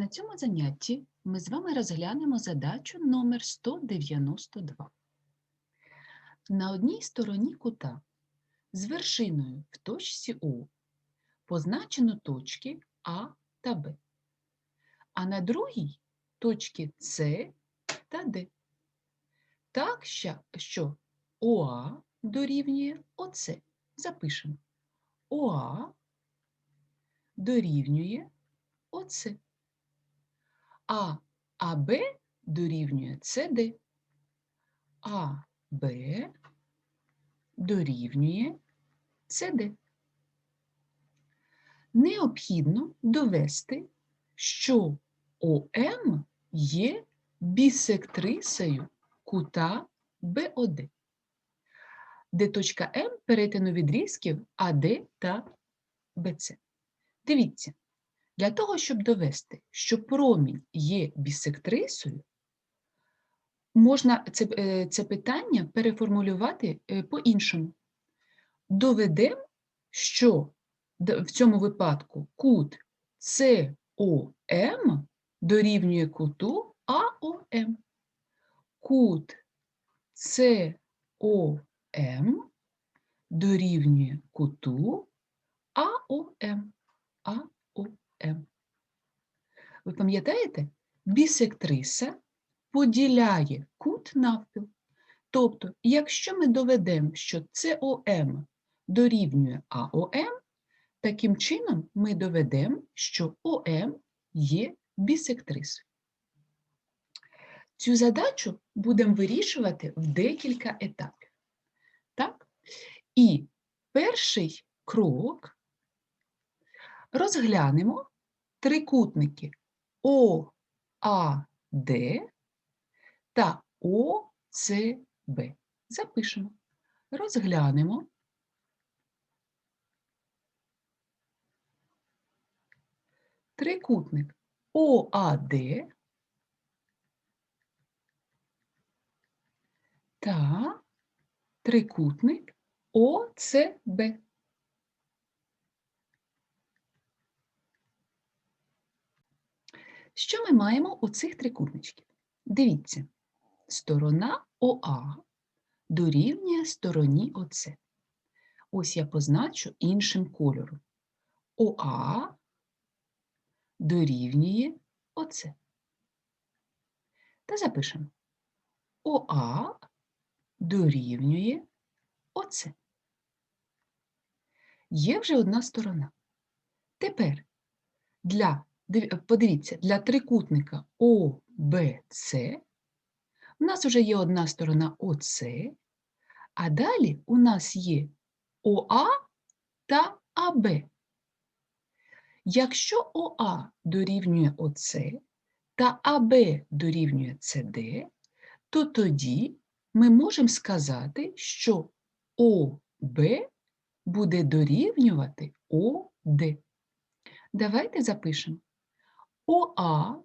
На цьому занятті ми з вами розглянемо задачу номер 192. На одній стороні кута з вершиною в точці О позначено точки А та Б, а на другій точки С та Д. Так, що ОА дорівнює ОС. Запишемо. ОА дорівнює ОС. А АБ дорівнює СД. АБ дорівнює СД. Необхідно довести, що ОМ є бісектрисою кута БОД, де точка М перетину відрізків АД та БЦ. Дивіться, для того, щоб довести, що промінь є бісектрисою, можна це, е, це питання переформулювати е, по-іншому. Доведемо, що в цьому випадку кут СОМ дорівнює куту АОМ. Кут СОМ дорівнює куту АОМ. АОМ. Ви пам'ятаєте? Бісектриса поділяє кут навпіл. Тобто, якщо ми доведемо, що СОМ дорівнює АОМ, таким чином ми доведемо, що ОМ є бісектрисою. Цю задачу будемо вирішувати в декілька етапів. Так? І перший крок розглянемо трикутники ОАД та ОЦБ. Запишемо. Розглянемо. Трикутник ОАД та трикутник ОЦБ. Що ми маємо у цих трикутничків? Дивіться, сторона ОА дорівнює стороні ОЦ. Ось я позначу іншим кольором. ОА дорівнює ОЦ. Та запишемо. ОА дорівнює ОЦ. Є вже одна сторона. Тепер для, подивіться, для трикутника ОБЦ у нас вже є одна сторона ОЦ, а далі у нас є ОА та АБ. Якщо ОА дорівнює ОЦ та АБ дорівнює СД, то тоді ми можемо сказати, що ОБ буде дорівнювати ОД. Давайте запишемо. ОА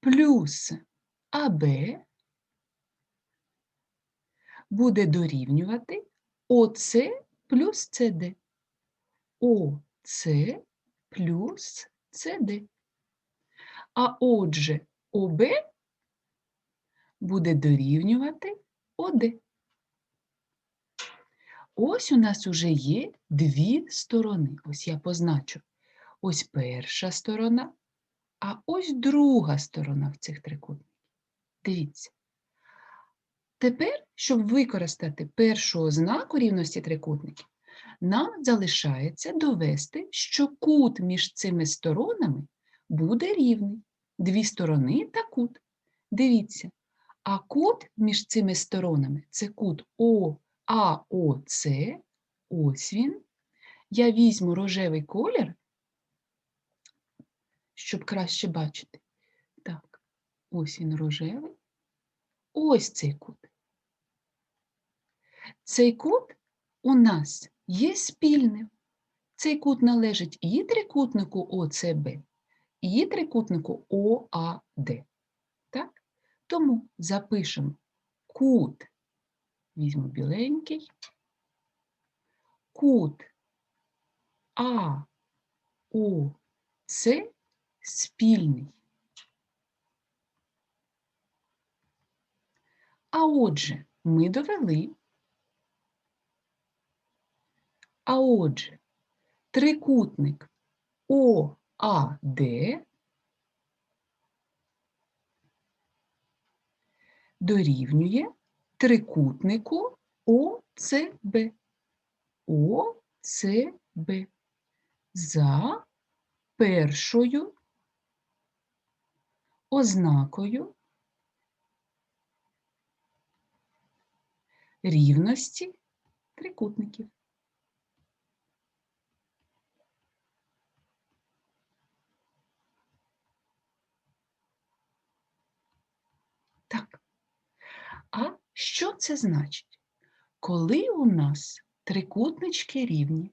плюс АБ буде дорівнювати ОЦ плюс СД. ОЦ плюс СД. А отже, ОБ буде дорівнювати ОД. Ось у нас уже є дві сторони. Ось я позначу. Ось перша сторона, а ось друга сторона в цих трикутників. Дивіться. Тепер, щоб використати першу ознаку рівності трикутників, нам залишається довести, що кут між цими сторонами буде рівний. Дві сторони та кут. Дивіться, а кут між цими сторонами це кут ОАОЦ. Ось він. Я візьму рожевий колір, щоб краще бачити. Так, ось він рожевий. Ось цей кут. Цей кут у нас є спільним. Цей кут належить і трикутнику ОЦБ, і трикутнику ОАД. Так? Тому запишемо кут, візьму біленький, кут АОЦ спільний. А отже, ми довели. А отже, трикутник ОАД дорівнює трикутнику ОЦБ. ОЦБ за першою ознакою рівності трикутників. Так. А що це значить? Коли у нас трикутнички рівні,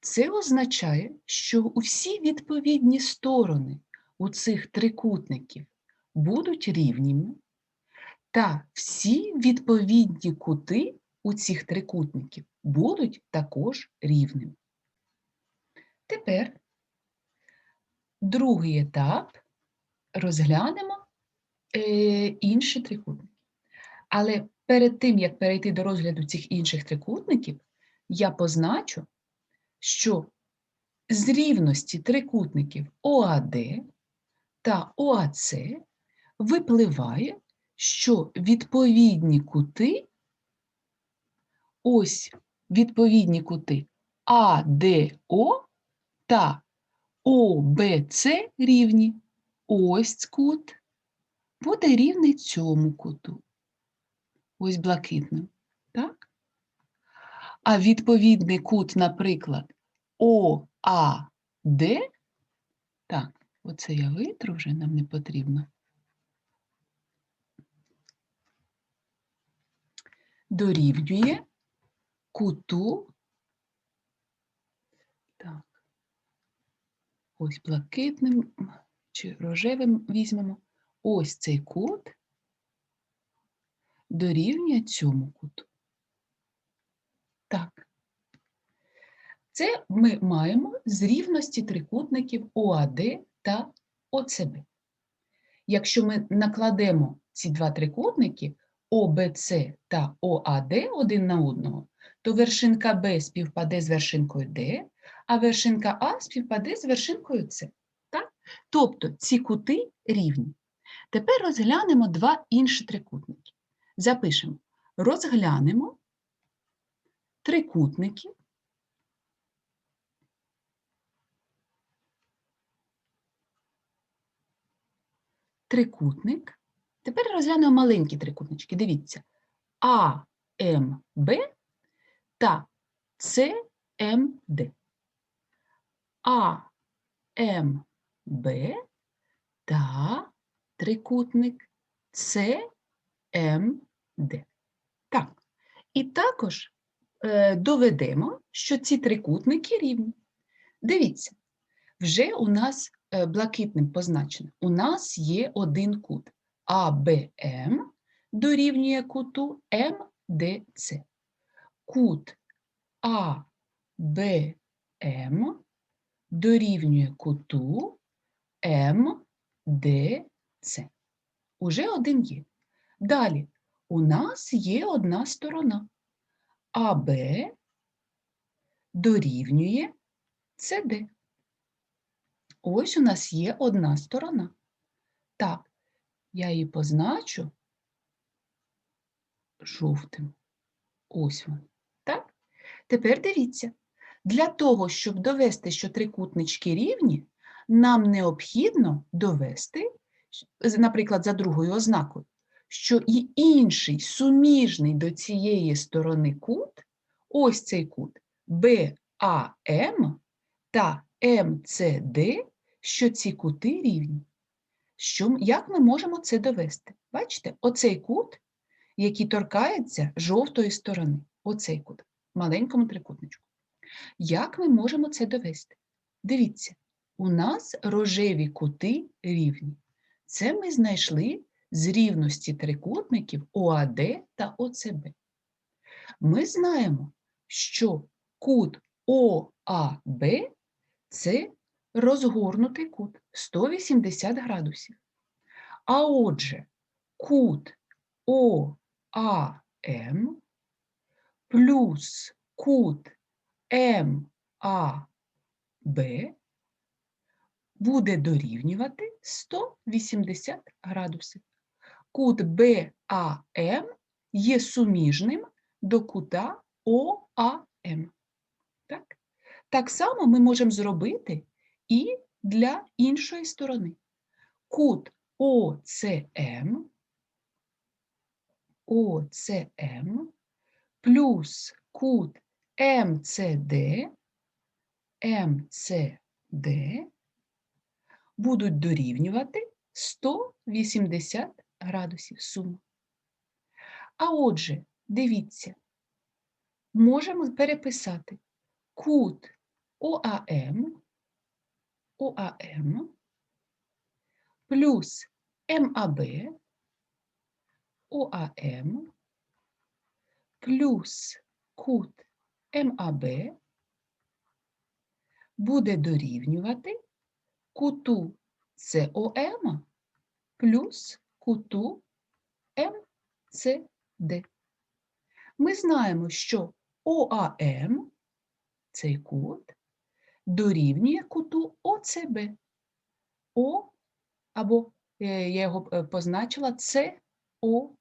це означає, що усі відповідні сторони у цих трикутників будуть рівніми, та всі відповідні кути у цих трикутників будуть також рівними. Тепер другий етап розглянемо е, інші трикутники. Але перед тим, як перейти до розгляду цих інших трикутників, я позначу, що з рівності трикутників ОАД та ОАЦ випливає, що відповідні кути, ось відповідні кути АДО та ОБЦ рівні. Ось кут буде рівний цьому куту. Ось блакитним. Так? А відповідний кут, наприклад, ОАД, так, оце я витру вже нам не потрібно. Дорівнює куту. Так. Ось блакитним чи рожевим візьмемо. Ось цей кут дорівнює цьому куту. Так. Це ми маємо з рівності трикутників ОАД та ОЦБ. Якщо ми накладемо ці два трикутники ОБЦ та ОАД один на одного, то вершинка Б співпаде з вершинкою Д, а вершинка А співпаде з вершинкою С. Так? Тобто ці кути рівні. Тепер розглянемо два інші трикутники. Запишемо. Розглянемо трикутники. Трикутник. Тепер розглянемо маленькі трикутнички. Дивіться. АМБ та СМД. АМБ та трикутник СМД. Так. І також е, доведемо, що ці трикутники рівні. Дивіться, вже у нас блакитним позначено. У нас є один кут АБМ дорівнює куту МДЦ. Кут АБМ дорівнює куту МДЦ. Уже один є. Далі у нас є одна сторона. АБ дорівнює СД. Ось у нас є одна сторона. Так, я її позначу жовтим. Ось вона. Так? Тепер дивіться. Для того, щоб довести, що трикутнички рівні, нам необхідно довести, наприклад, за другою ознакою, що і інший суміжний до цієї сторони кут, ось цей кут БАМ та МЦД, що ці кути рівні. Що, Як ми можемо це довести? Бачите, оцей кут, який торкається жовтої сторони, оцей кут, маленькому трикутничку. Як ми можемо це довести? Дивіться, у нас рожеві кути рівні. Це ми знайшли з рівності трикутників ОАД та ОЦБ. Ми знаємо, що кут ОАБ це розгорнутий кут 180 градусів. А отже, кут ОАМ плюс кут МАБ буде дорівнювати 180 градусів. Кут БАМ є суміжним до кута ОАМ. Так? так само ми можемо зробити і для іншої сторони. Кут ОЦМ, ОЦМ плюс кут МЦД, МЦД будуть дорівнювати 180 градусів сума. А отже, дивіться, можемо переписати кут ОАМ, ОАМ плюс МАБ, ОАМ плюс кут МАБ буде дорівнювати куту СОМ плюс куту МЦД. Ми знаємо, що ОАМ, цей кут, дорівнює куту ОЦБ. О або е, я його е, позначила СО,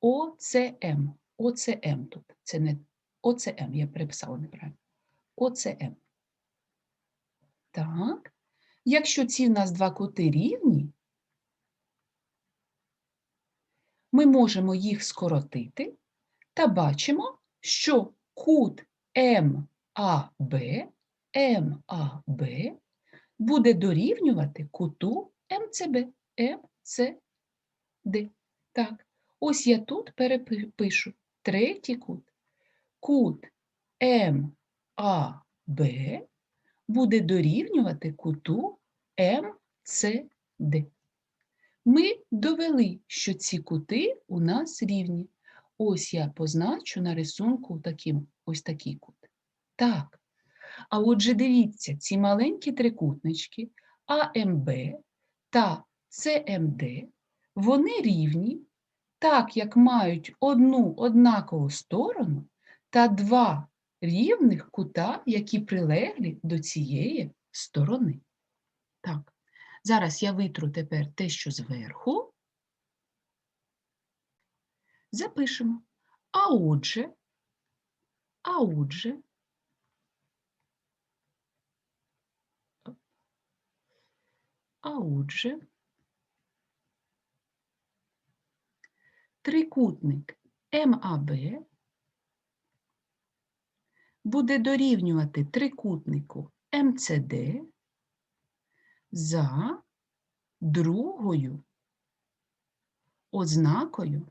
ОЦМ. ОЦМ тут. Це не ОЦМ, я переписала неправильно. ОЦМ. Так. Якщо ці в нас два кути рівні, ми можемо їх скоротити та бачимо, що кут МАБ, МАБ буде дорівнювати куту МЦБ, МЦД. Так, ось я тут перепишу третій кут. Кут МАБ буде дорівнювати куту МЦД. Ми довели, що ці кути у нас рівні. Ось я позначу на рисунку таким, ось такий кут. Так. А отже, дивіться, ці маленькі трикутнички АМБ та СМД, вони рівні, так як мають одну однакову сторону та два рівних кута, які прилеглі до цієї сторони. Так, зараз я витру тепер те, що зверху. Запишемо. А отже, а отже, а отже, трикутник МАБ буде дорівнювати трикутнику МЦД за другою ознакою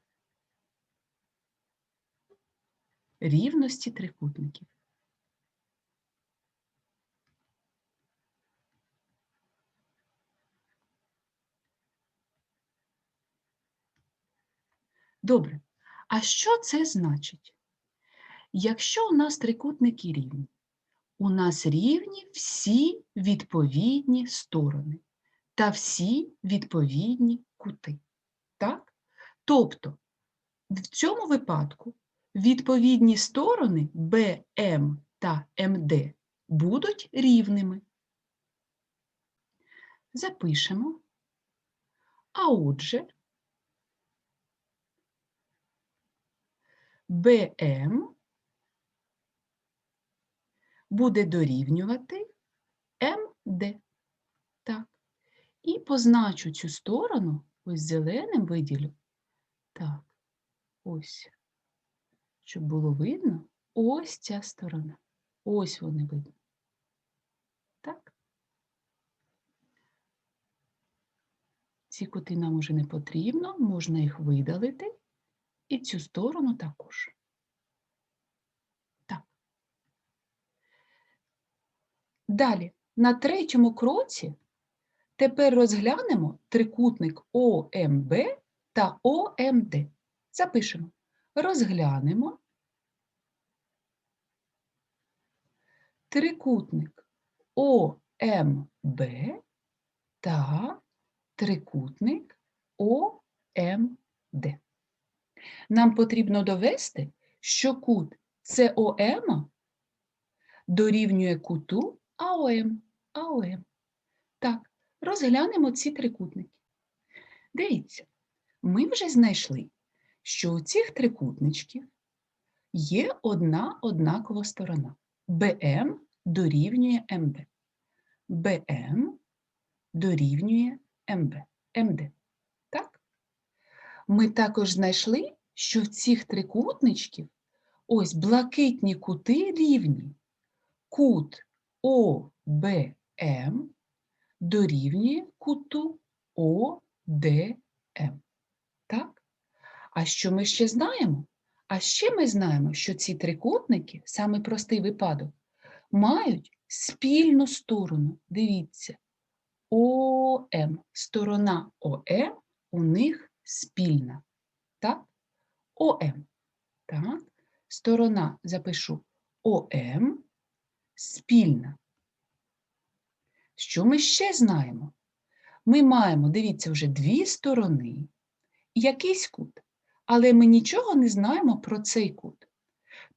рівності трикутників. Добре. А що це значить? Якщо у нас трикутники рівні, у нас рівні всі відповідні сторони та всі відповідні кути. Так? Тобто, в цьому випадку відповідні сторони BM та MD будуть рівними. Запишемо. А отже, BM буде дорівнювати МД. Так. І позначу цю сторону, ось зеленим виділю. Так, ось, щоб було видно, ось ця сторона. Ось вони видно. Так. Ці кути нам уже не потрібно, можна їх видалити, і цю сторону також. Далі, на третьому кроці тепер розглянемо трикутник ОМБ та ОМД. Запишемо. Розглянемо трикутник ОМБ та трикутник ОМД. Нам потрібно довести, що кут СОМ дорівнює куту АОМ. АОМ. Так, розглянемо ці трикутники. Дивіться, ми вже знайшли, що у цих трикутничків є одна однакова сторона. БМ дорівнює МБ. БМ дорівнює МБ. МД. Так? Ми також знайшли, що в цих трикутничків ось блакитні кути рівні. Кут ОБМ дорівнює куту ОДМ. Так? А що ми ще знаємо? А ще ми знаємо, що ці трикутники, саме простий випадок, мають спільну сторону. Дивіться, ОМ. Сторона ОМ у них спільна. Так? ОМ. Так? Сторона запишу ОМ спільна. Що ми ще знаємо? Ми маємо, дивіться, вже дві сторони, і якийсь кут, але ми нічого не знаємо про цей кут.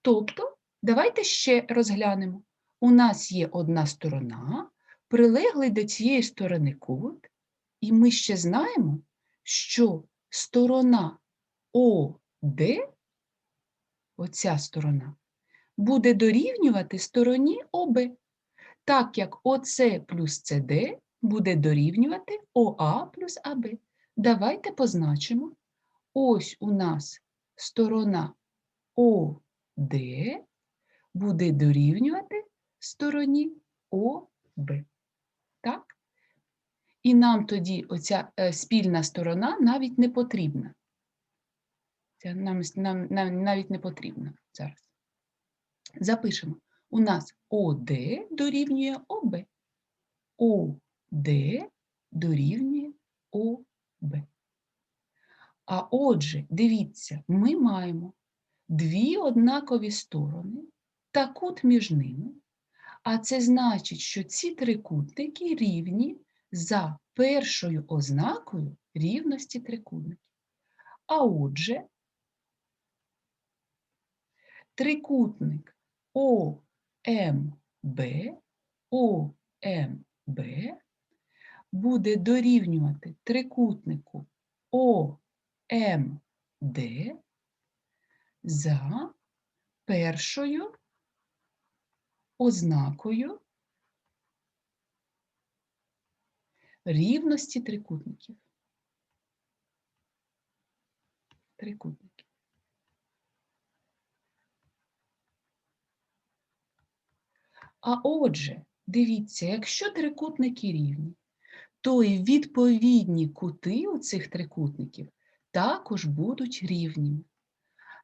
Тобто, давайте ще розглянемо. У нас є одна сторона, прилеглий до цієї сторони кут, і ми ще знаємо, що сторона ОД, оця сторона, буде дорівнювати стороні ОБ, так як ОС плюс СД буде дорівнювати ОА плюс АБ. Давайте позначимо. Ось у нас сторона ОД буде дорівнювати стороні ОБ. Так? І нам тоді оця е, спільна сторона навіть не потрібна. Ця нам, нам, нам навіть не потрібна зараз. Запишемо. У нас ОД дорівнює ОБ. ОД дорівнює ОБ. А отже, дивіться, ми маємо дві однакові сторони та кут між ними, а це значить, що ці трикутники рівні за першою ознакою рівності трикутників. А отже, трикутник. ОМБ, ОМБ буде дорівнювати трикутнику. ОМД за першою ознакою рівності трикутників. Трикутники. А отже, дивіться, якщо трикутники рівні, то і відповідні кути у цих трикутників також будуть рівніми.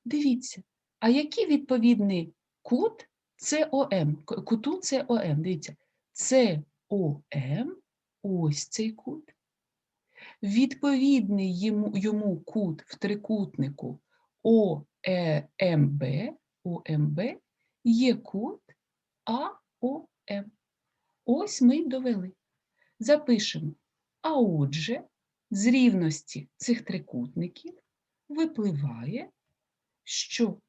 Дивіться, а який відповідний кут СОМ, куту СОМ? Дивіться, СОМ, ось цей кут. Відповідний йому, йому кут в трикутнику ОМБ, ОМБ є кут АОМ. Ось ми й довели. Запишемо. А отже, з рівності цих трикутників випливає, що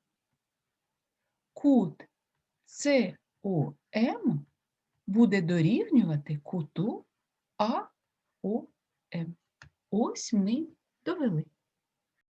кут СОМ буде дорівнювати куту АОМ. Ось ми довели.